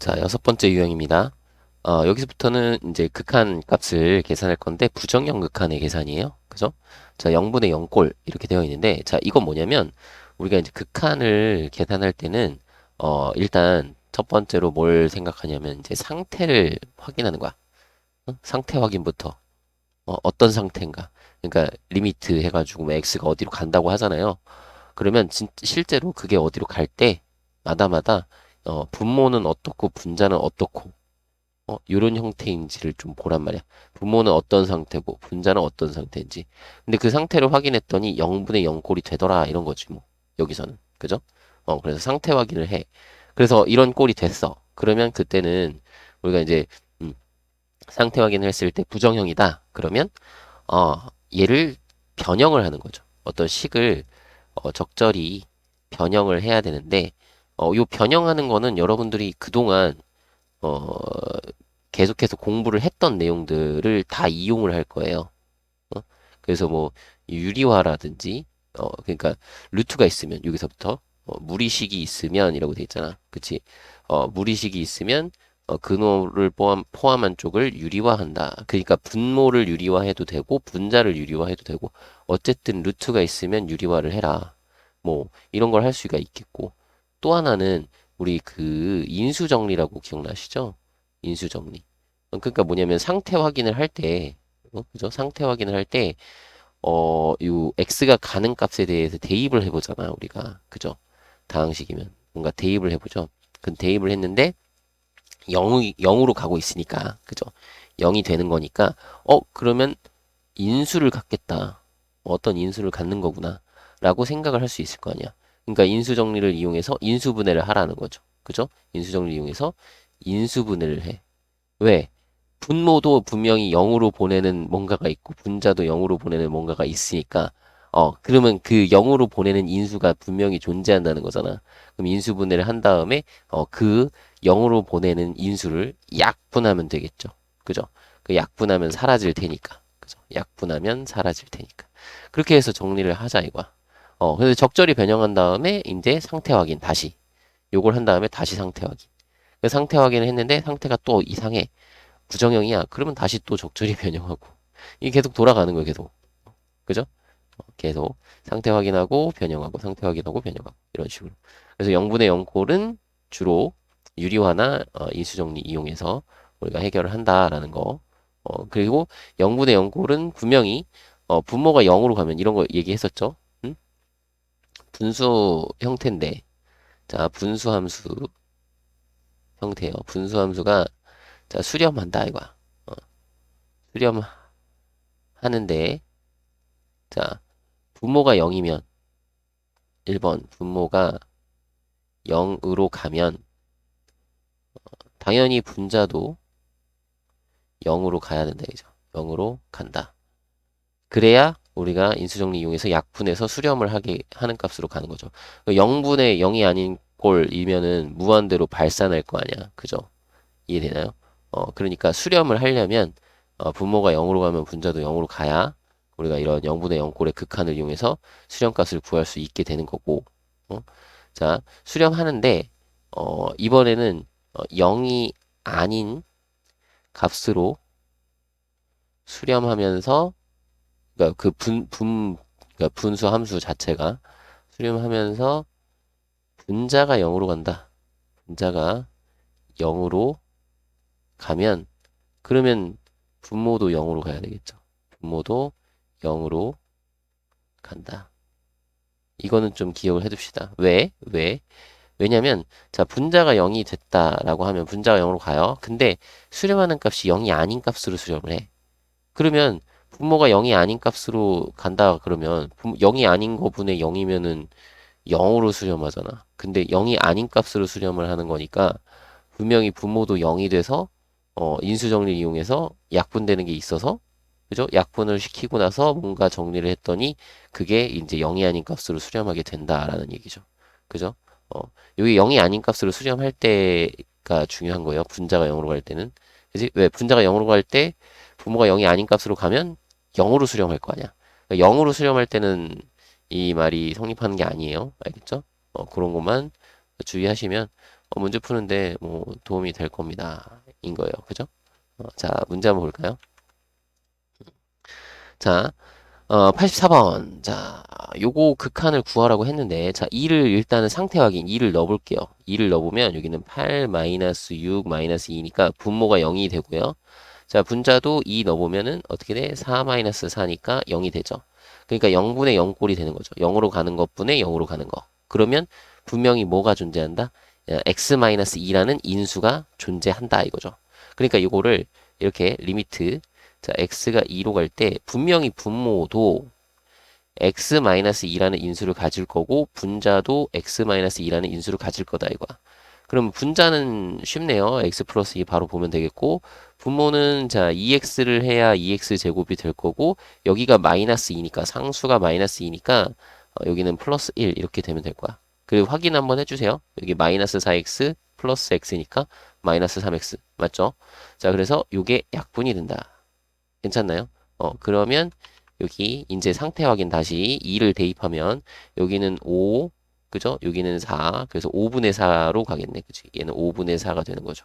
자, 여섯 번째 유형입니다. 어, 여기서부터는 이제 극한 값을 계산할 건데 부정형 극한의 계산이에요. 그죠? 자, 0분의 0꼴 이렇게 되어 있는데 자, 이건 뭐냐면 우리가 이제 극한을 계산할 때는 어, 일단 첫 번째로 뭘 생각하냐면 이제 상태를 확인하는 거야. 어? 상태 확인부터. 어, 어떤 상태인가? 그러니까 리미트 해가지고 뭐 x가 어디로 간다고 하잖아요. 그러면 진, 실제로 그게 어디로 갈 때 마다마다 어, 분모는 어떻고 분자는 어떻고 어, 이런 형태인지를 좀 보란 말이야. 분모는 어떤 상태고 분자는 어떤 상태인지. 근데 그 상태를 확인했더니 0분의 0꼴이 되더라 이런 거지 뭐 여기서는 그죠? 어 그래서 상태 확인을 해. 그래서 이런 꼴이 됐어. 그러면 그때는 우리가 이제 음, 상태 확인을 했을 때 부정형이다. 그러면 어 얘를 변형을 하는 거죠. 어떤 식을 어, 적절히 변형을 해야 되는데 어, 요 변형하는 거는 여러분들이 그동안 어, 계속해서 공부를 했던 내용들을 다 이용을 할 거예요. 어? 그래서 뭐 유리화라든지 어, 그러니까 루트가 있으면 여기서부터 어, 무리식이 있으면 이라고 돼 있잖아. 그치? 어, 무리식이 있으면 어, 근호를 포함, 포함한 쪽을 유리화한다. 그러니까 분모를 유리화해도 되고 분자를 유리화해도 되고 어쨌든 루트가 있으면 유리화를 해라. 뭐 이런 걸 할 수가 있겠고 또 하나는 우리 그 인수정리라고 기억나시죠? 인수정리. 어, 그러니까 뭐냐면 상태 확인을 할 때, 어, 그죠? 상태 확인을 할 때, 어, 요 x가 가는 값에 대해서 대입을 해보잖아, 우리가. 그죠? 다항식이면. 뭔가 대입을 해보죠. 그 대입을 했는데, 0, 0으로 가고 있으니까, 그죠? 0이 되는 거니까, 어, 그러면 인수를 갖겠다. 어떤 인수를 갖는 거구나. 라고 생각을 할 수 있을 거 아니야. 그러니까 인수 정리를 이용해서 인수 분해를 하라는 거죠. 그죠? 인수 정리를 이용해서 인수 분해를 해. 왜? 분모도 분명히 0으로 보내는 뭔가가 있고 분자도 0으로 보내는 뭔가가 있으니까 어 그러면 그 0으로 보내는 인수가 분명히 존재한다는 거잖아. 그럼 인수 분해를 한 다음에 어 그 0으로 보내는 인수를 약분하면 되겠죠. 그죠? 그 약분하면 사라질 테니까. 그죠? 약분하면 사라질 테니까. 그렇게 해서 정리를 하자 이거야. 어, 그래서 적절히 변형한 다음에 이제 상태 확인 다시 요걸 한 다음에 다시 상태 확인. 그 상태 확인을 했는데 상태가 또 이상해. 부정형이야. 그러면 다시 또 적절히 변형하고 이게 계속 돌아가는 거예요. 계속. 그죠? 어, 계속 상태 확인하고 변형하고 상태 확인하고 변형하고 이런 식으로. 그래서 0분의 0꼴은 주로 유리화나 어, 인수정리 이용해서 우리가 해결을 한다라는 거. 어, 그리고 0분의 0꼴은 분명히 어, 분모가 0으로 가면 이런 거 얘기했었죠. 분수 형태인데 자 분수 함수 형태요. 분수 함수가 자 수렴한다 이거야. 어. 수렴하는데 자 분모가 0이면 1번 분모가 0으로 가면 어, 당연히 분자도 0으로 가야 된다 이죠. 0으로 간다. 그래야 우리가 인수정리 이용해서 약분해서 수렴을 하게 하는 값으로 가는 거죠. 0분의 0이 아닌 꼴이면은 무한대로 발산할 거 아니야. 그죠? 이해되나요? 어, 그러니까 수렴을 하려면 어, 분모가 0으로 가면 분자도 0으로 가야 우리가 이런 0분의 0꼴의 극한을 이용해서 수렴값을 구할 수 있게 되는 거고 어? 자 수렴하는데 어, 이번에는 어, 0이 아닌 값으로 수렴하면서 그러니까 그 분, 분, 그러니까 분수 함수 자체가 수렴하면서 분자가 0으로 간다. 분자가 0으로 가면 그러면 분모도 0으로 가야 되겠죠. 분모도 0으로 간다. 이거는 좀 기억을 해둡시다. 왜? 왜? 왜냐면 자 분자가 0이 됐다라고 하면 분자가 0으로 가요. 근데 수렴하는 값이 0이 아닌 값으로 수렴을 해. 그러면 분모가 0이 아닌 값으로 간다 그러면 0이 아닌 거분의 0이면은 0으로 수렴하잖아. 근데 0이 아닌 값으로 수렴을 하는 거니까 분명히 분모도 0이 돼서 어, 인수정리를 이용해서 약분되는 게 있어서 그죠? 약분을 시키고 나서 뭔가 정리를 했더니 그게 이제 0이 아닌 값으로 수렴하게 된다라는 얘기죠. 그죠? 어, 여기 0이 아닌 값으로 수렴할 때가 중요한 거예요. 분자가 0으로 갈 때는. 그지? 왜? 분자가 0으로 갈 때 부모가 0이 아닌 값으로 가면 0으로 수렴할 거 아니야. 그러니까 0으로 수렴할 때는 이 말이 성립하는 게 아니에요. 알겠죠? 어, 그런 것만 주의하시면 어, 문제 푸는데 뭐 도움이 될 겁니다. 인 거예요. 그죠? 어, 자, 문제 한번 볼까요? 자, 어, 84번. 자, 요거 극한을 구하라고 했는데, 자, 2를 일단은 상태 확인, 2를 넣어볼게요. 2를 넣어보면 여기는 8 마이너스 6 마이너스 2니까 분모가 0이 되고요. 자, 분자도 2 넣어보면은 어떻게 돼? 4 마이너스 4니까 0이 되죠. 그러니까 0분의 0꼴이 되는 거죠. 0으로 가는 것분의 0으로 가는 거. 그러면 분명히 뭐가 존재한다? x 마이너스 2라는 인수가 존재한다 이거죠. 그러니까 이거를 이렇게 리미트 자, x가 2로 갈 때 분명히 분모도 x-2라는 인수를 가질 거고 분자도 x-2라는 인수를 가질 거다 이거야. 그럼 분자는 쉽네요. x 플러스 2 바로 보면 되겠고 분모는 자 2x를 해야 2x 제곱이 될 거고 여기가 마이너스 2니까 상수가 마이너스 2니까 어, 여기는 플러스 1 이렇게 되면 될 거야. 그리고 확인 한번 해주세요. 여기 마이너스 4x 플러스 x니까 마이너스 3x 맞죠? 자 그래서 이게 약분이 된다. 괜찮나요? 어, 그러면 여기 이제 상태 확인 다시 2를 대입하면 여기는 5, 그죠? 여기는 4. 그래서 5분의 4로 가겠네. 그지? 얘는 5분의 4가 되는 거죠.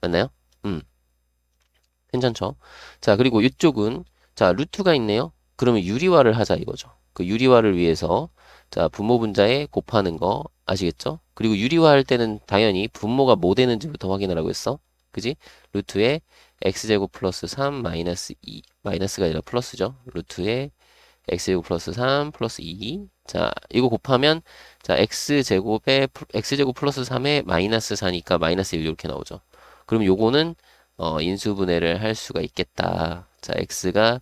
맞나요? 음. 괜찮죠? 자, 그리고 이쪽은 자, 루트가 있네요. 그러면 유리화를 하자 이거죠. 그 유리화를 위해서 자, 분모 분자에 곱하는 거 아시겠죠? 그리고 유리화 할 때는 당연히 분모가 뭐 되는지부터 확인하라고 했어. 그지? 루트에 x제곱 플러스 3 마이너스 2 마이너스가 아니라 플러스죠. 루트에 x제곱 플러스 3 플러스 2 자, 이거 곱하면 자, x제곱에 x제곱 플러스 3에 마이너스 4니까 마이너스 1 이렇게 나오죠. 그럼 요거는 어, 인수분해를 할 수가 있겠다. 자, x가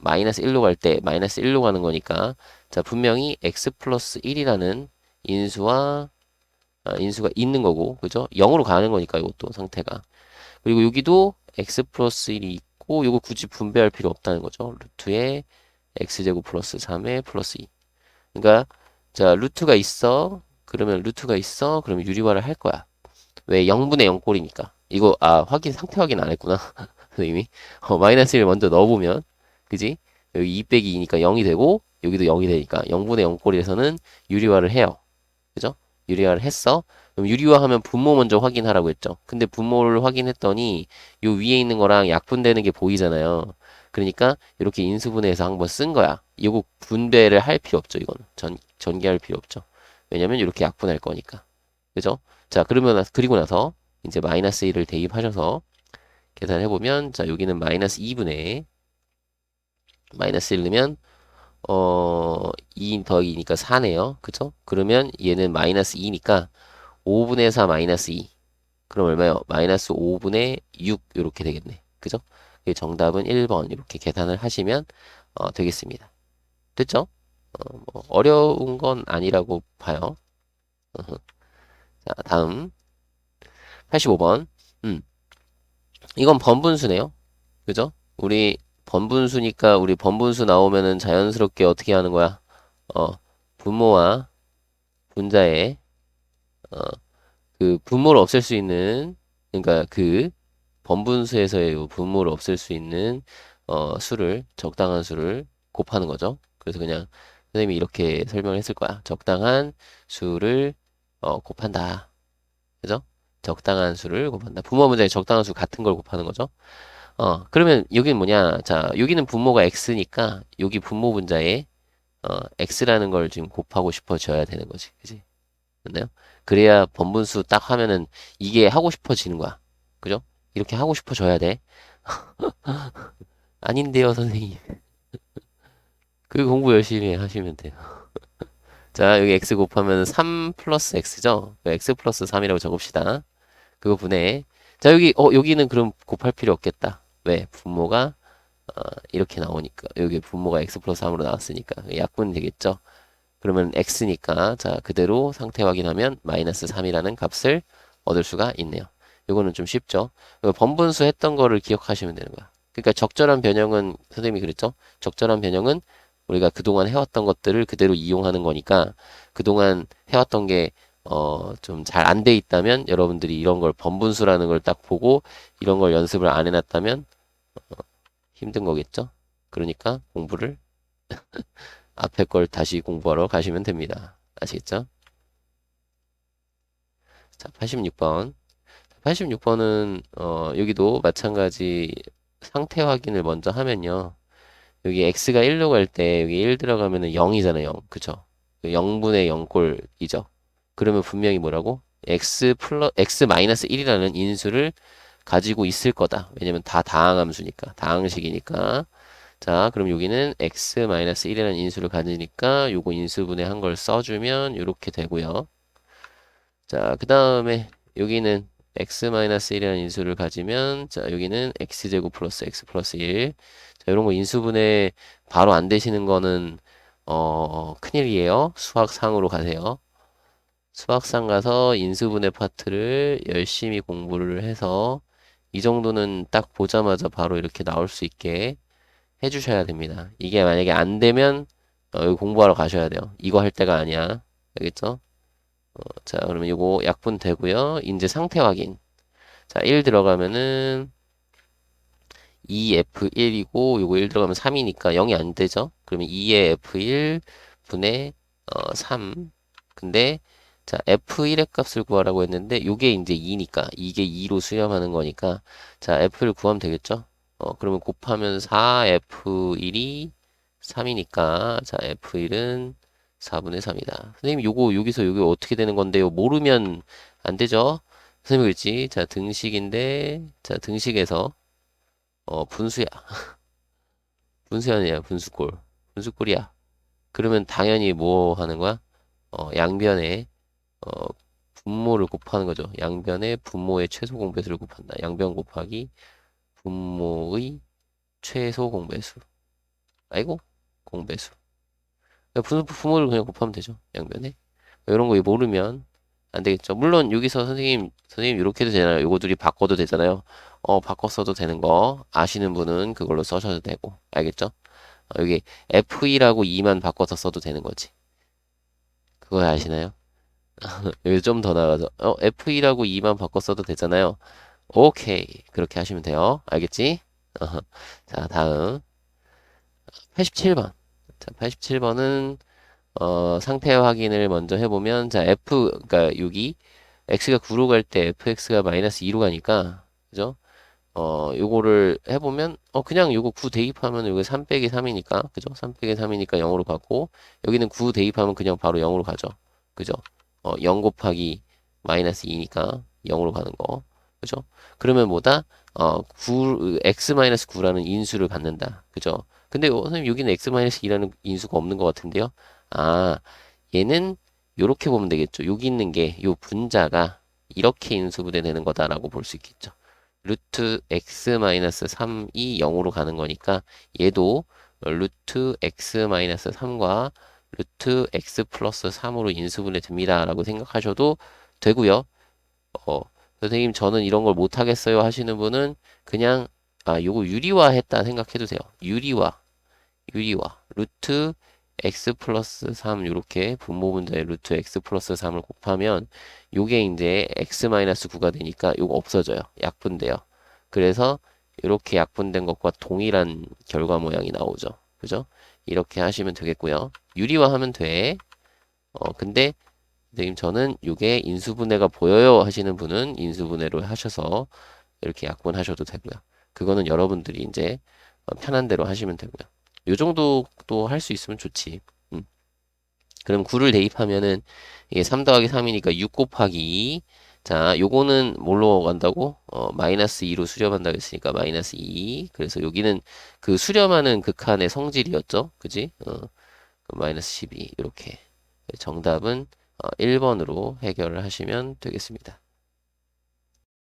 마이너스 1로 갈 때 마이너스 1로 가는 거니까 자, 분명히 x 플러스 1이라는 인수와 아, 인수가 있는 거고, 그죠? 0으로 가는 거니까 이것도 상태가. 그리고 여기도 x 플러스 1이 있고 이거 굳이 분배할 필요 없다는 거죠. 루트에 x제곱 플러스 3에 플러스 2. 그러니까 자 루트가 있어. 그러면 루트가 있어. 그러면 유리화를 할 거야. 왜 0분의 0 꼴이니까. 이거 아 확인 상태 확인 안 했구나. 선생님이 어, 마이너스 1 먼저 넣어보면 그지? 여기 2 빼기 2니까 0이 되고 여기도 0이 되니까 0분의 0 꼴에서는 유리화를 해요. 그죠? 유리화를 했어. 그럼 유리화 하면 분모 먼저 확인하라고 했죠. 근데 분모를 확인했더니 요 위에 있는 거랑 약분되는 게 보이잖아요. 그러니까 이렇게 인수분해해서 한번 쓴 거야. 이거 분배를 할 필요 없죠. 이건 전 전개할 필요 없죠. 왜냐면 이렇게 약분할 거니까. 그죠? 자, 그러면 그리고 나서 이제 마이너스 1을 대입하셔서 계산해 보면 자, 여기는 마이너스 2분의 마이너스 1 넣으면 어, 2 더하기니까 4네요. 그죠? 그러면 얘는 마이너스 2니까 5분의 4 마이너스 2. 그럼 얼마요? 마이너스 5분의 6 이렇게 되겠네. 그죠? 정답은 1번 이렇게 계산을 하시면 어, 되겠습니다. 됐죠? 어, 뭐 어려운 건 아니라고 봐요. 자, 다음 85번. 음. 이건 번분수네요. 그죠? 우리 번분수니까 우리 번분수 나오면은 자연스럽게 어떻게 하는 거야? 어, 분모와 분자의 어, 그 분모를 없앨 수 있는 그러니까 그 번분수에서의 분모를 없앨 수 있는 어, 수를 적당한 수를 곱하는 거죠. 그래서 그냥 선생님이 이렇게 설명을 했을 거야. 적당한 수를 어, 곱한다. 그죠? 적당한 수를 곱한다. 분모 문제에 적당한 수 같은 걸 곱하는 거죠. 어, 그러면 여기는 뭐냐? 자, 여기는 분모가 x니까 여기 분모 분자에 어, x라는 걸 지금 곱하고 싶어져야 되는 거지. 그지? 맞나요? 그래야 번분수 딱 하면은 이게 하고 싶어지는 거야. 그죠? 이렇게 하고 싶어져야 돼. 아닌데요, 선생님. 그 공부 열심히 하시면 돼요. 자, 여기 x 곱하면 3 플러스 x죠? x 플러스 3이라고 적읍시다. 그거 분해. 자, 여기, 어, 여기는 그럼 곱할 필요 없겠다. 왜? 분모가, 어, 이렇게 나오니까. 여기 분모가 x 플러스 3으로 나왔으니까. 약분 되겠죠? 그러면 x니까 자 그대로 상태 확인하면 마이너스 3이라는 값을 얻을 수가 있네요. 이거는 좀 쉽죠. 번분수 했던 거를 기억하시면 되는 거야. 그러니까 적절한 변형은 선생님이 그랬죠. 적절한 변형은 우리가 그동안 해왔던 것들을 그대로 이용하는 거니까 그동안 해왔던 게 어, 좀 잘 안 돼 있다면 여러분들이 이런 걸 번분수라는 걸 딱 보고 이런 걸 연습을 안 해놨다면 어, 힘든 거겠죠. 그러니까 공부를 앞에 걸 다시 공부하러 가시면 됩니다. 아시겠죠? 자, 86번. 86번은 어, 여기도 마찬가지 상태 확인을 먼저 하면요. 여기 x가 1로 갈 때 여기 1 들어가면은 0이잖아요. 0. 그쵸? 0분의 0꼴이죠. 그러면 분명히 뭐라고? x 플러 x 마이너스 1이라는 인수를 가지고 있을 거다. 왜냐면 다 다항함수니까. 다항식이니까. 자, 그럼 여기는 x 마이너스 1이라는 인수를 가지니까 요거 인수분해 한 걸 써주면 이렇게 되고요. 자, 그 다음에 여기는 x 마이너스 1이라는 인수를 가지면 자, 여기는 x제곱 플러스 x 플러스 1. 자, 이런 거 인수분해 바로 안 되시는 거는 어, 큰일이에요. 수학상으로 가세요. 수학상 가서 인수분해 파트를 열심히 공부를 해서 이 정도는 딱 보자마자 바로 이렇게 나올 수 있게 해주셔야 됩니다. 이게 만약에 안 되면 어, 공부하러 가셔야 돼요. 이거 할 때가 아니야. 알겠죠? 어, 자, 그러면 이거 약분 되고요. 이제 상태 확인. 자, 1 들어가면은 2F1이고 요거 1 들어가면 3이니까 0이 안 되죠? 그러면 2의 F1 분의 어, 3. 근데 자, F1의 값을 구하라고 했는데 요게 이제 2니까 이게 2로 수렴하는 거니까 자, F를 구하면 되겠죠? 어, 그러면 곱하면 4F1이 3이니까 자, F1은 4분의 3이다. 선생님 요거 여기서 요게 어떻게 되는 건데요? 모르면 안 되죠? 선생님 그랬지? 자, 등식인데 자, 등식에서 어, 분수야. 분수 아니야, 분수꼴. 분수꼴이야. 그러면 당연히 뭐 하는 거야? 어, 양변에, 어, 분모를 곱하는 거죠. 양변에 분모의 최소 공배수를 곱한다. 양변 곱하기 분모의 최소 공배수. 아이고, 공배수. 분수, 분모를 그냥 곱하면 되죠. 양변에. 이런 거 모르면 안 되겠죠. 물론 여기서 선생님, 선생님 이렇게 해도 되나요? 요거 둘이 바꿔도 되잖아요. 어, 바꿔 써도 되는 거 아시는 분은 그걸로 써셔도 되고 알겠죠? 어, 여기 F2라고 2만 바꿔서 써도 되는 거지. 그거 아시나요? 여기 좀 더 나가서 어, F2라고 2만 바꿔 써도 되잖아요. 오케이. 그렇게 하시면 돼요. 알겠지? 자, 다음 87번. 자, 87번은 어, 상태 확인을 먼저 해보면 자, F 그러니까 여기 x가 9로 갈 때 fx가 마이너스 2로 가니까 그죠? 어, 요거를 해보면, 어, 그냥 요거 9 대입하면 요게 3 빼기 3이니까, 그죠? 3 빼기 3이니까 0으로 가고, 여기는 9 대입하면 그냥 바로 0으로 가죠. 그죠? 어, 0 곱하기 마이너스 2니까 0으로 가는 거. 그죠? 그러면 뭐다? 어, 9, x 마이너스 9라는 인수를 갖는다. 그죠? 근데 어, 선생님 여기는 x 마이너스 2라는 인수가 없는 것 같은데요? 아, 얘는 요렇게 보면 되겠죠. 여기 있는 게 요 분자가 이렇게 인수분해 되는 거다라고 볼 수 있겠죠. 루트 x 마이너스 3이 0으로 가는 거니까 얘도 루트 x 마이너스 3과 루트 x 플러스 3으로 인수분해 됩니다. 라고 생각하셔도 되고요. 어, 선생님 저는 이런 걸 못하겠어요 하시는 분은 그냥 아 요거 유리화 했다 생각해도 돼요. 유리화 유리화 루트 x 플러스 3 이렇게 분모분자의 루트 x 플러스 3을 곱하면 요게 이제 x 마이너스 9가 되니까 요거 없어져요. 약분돼요. 그래서 이렇게 약분된 것과 동일한 결과 모양이 나오죠. 그죠? 이렇게 하시면 되겠고요. 유리화하면 돼. 어, 근데 선생님 저는 요게 인수분해가 보여요 하시는 분은 인수분해로 하셔서 이렇게 약분하셔도 되고요. 그거는 여러분들이 이제 어, 편한 대로 하시면 되고요. 요 정도도 할 수 있으면 좋지. 음. 그럼 9를 대입하면은 이게 3 더하기 3이니까 6 곱하기 2. 자, 요거는 뭘로 간다고? 어, 마이너스 2로 수렴한다고 했으니까 마이너스 2. 그래서 여기는 그 수렴하는 극한의 성질이었죠. 그지? 어, 마이너스 12. 이렇게. 정답은 어, 1번으로 해결을 하시면 되겠습니다.